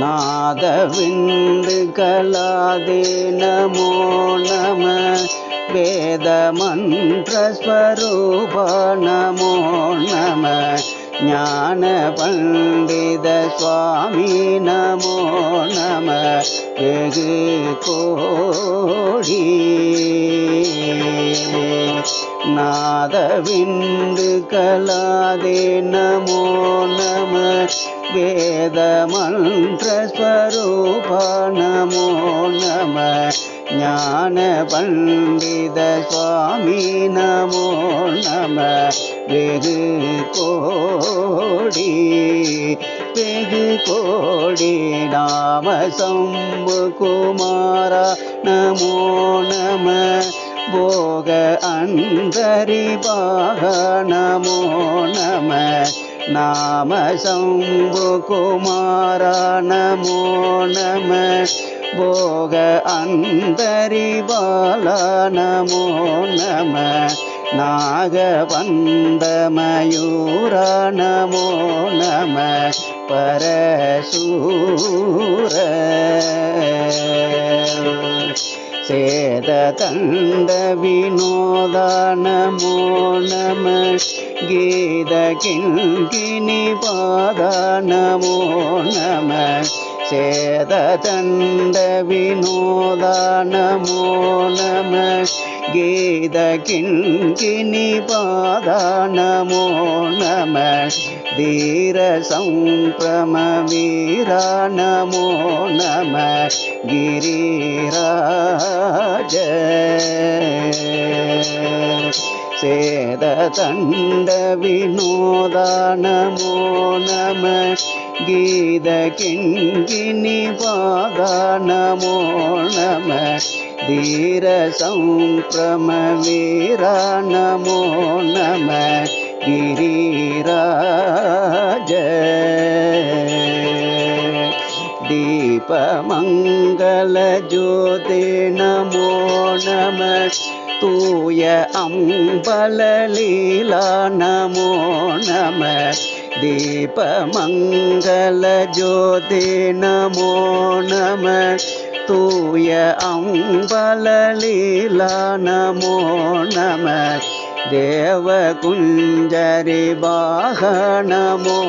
நாதவிந்து கலாதே நமோ நம. வேதமந்திரஸ்வரூப நமோ நம. ஞான பண்டித சுவாமி நமோ நம. வெகு கோடி. நாதவிந்து கலாதே நமோ நம. வேதமந்திரஸ்வரூப நமோ நம ஞான பண்டித சுவாமி நமோ நம வெகு கோடி வெகு கோடி நாம சம்பு குமாரா நமோ நம போக அந்தரிபாக நமோ நம நாம சம்பு குமாரா நமோ நம போக அந்தரிபால நமோ நம நாகபந்தமயூர நமோ நம பரசூர சேத தந்த வினோத நமோ நம கீத கிண்கிணி பாத சேததண்ட சேத தண்ட வினோத நம கீத கிண்கிணி பாத நம தீர சம்பிரம வீர நமோ நம கிரிராஜ சேத தண்ட வினோத நமோ நம கீத கிண்கிணி பாத நமோ நம தீர சம்பிரம வீர நமோ நம கிரிராஜ தீபமங்கள ஜோதி நமோ நம தூய அம்பல லீலா நமோ நம தீபமங்கள ஜோதி நமோ நம. தூய அம்பல லீலா நமோ. நம தேவ குஞ்சரி பாக நமோ